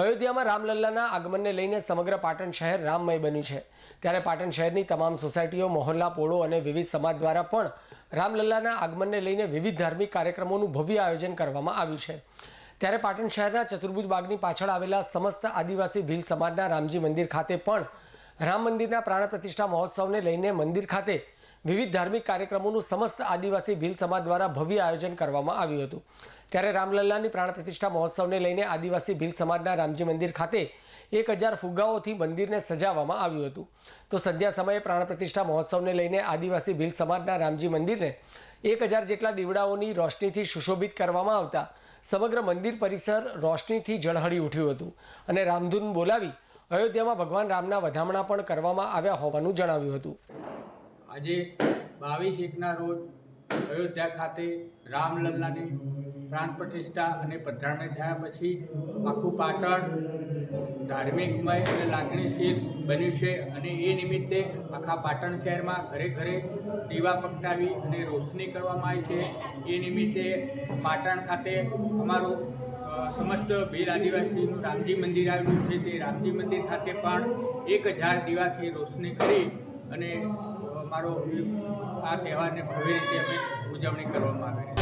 અયોધ્યામાં રામલલ્લાના આગમનને લઈને સમગ્ર પાટણ શહેર રામમય બન્યું છે. ત્યારે પાટણ શહેરની તમામ સોસાયટીઓ, મોહલ્લા, પોળો અને વિવિધ સમાજ દ્વારા પણ રામલલ્લાના આગમનને લઈને વિવિધ ધાર્મિક કાર્યક્રમોનું ભવ્ય આયોજન કરવામાં આવ્યું છે. ત્યારે પાટણ શહેરના ચતુર્ભુજ બાગની પાછળ આવેલા સમસ્ત આદિવાસી ભીલ સમાજના રામજી મંદિર ખાતે પણ રામ મંદિરના પ્રાણ પ્રતિષ્ઠા મહોત્સવને લઈને મંદિર ખાતે વિવિધ ધાર્મિક કાર્યક્રમોનું સમસ્ત આદિવાસી ભીલ સમાજ દ્વારા ભવ્ય આયોજન કરવામાં આવ્યું હતું. ત્યારે રામલલ્લાની પ્રાણ પ્રતિષ્ઠા મહોત્સવને લઈને આદિવાસી ભીલ સમાજના રામજી મંદિર ખાતે એક હજાર ફુગ્ગાઓથી મંદિરને સજાવવામાં આવ્યું હતું. તો સંધ્યા સમયે પ્રાણ પ્રતિષ્ઠા મહોત્સવને લઈને આદિવાસી ભીલ સમાજના રામજી મંદિરને એક હજાર જેટલા દીવડાઓની રોશનીથી સુશોભિત કરવામાં આવતા સમગ્ર મંદિર પરિસર રોશનીથી ઝળહળી ઉઠ્યું હતું અને રામધૂન બોલાવી અયોધ્યામાં ભગવાન રામના વધામણા પણ કરવામાં આવ્યા હોવાનું જણાવ્યું હતું. આજે બાવીસ એકના રોજ અયોધ્યા ખાતે રામલલ્લાની પ્રાણ પ્રતિષ્ઠા અને પધરામણી થયા પછી આખું પાટણ ધાર્મિકમય અને લાગણીશીલ બન્યું છે અને એ નિમિત્તે આખા પાટણ શહેરમાં ઘરે ઘરે દીવા પ્રગટાવી અને રોશની કરવામાં આવી છે. એ નિમિત્તે પાટણ ખાતે અમારું સમસ્ત ભીલ આદિવાસીનું રામજી મંદિર આવેલું છે. તે રામજી મંદિર ખાતે પણ એક હજાર દીવાથી રોશની કરી અને અમારો આ તહેવારને ભવ્ય રીતે અમે ઉજવણી કરવામાં આવે છે.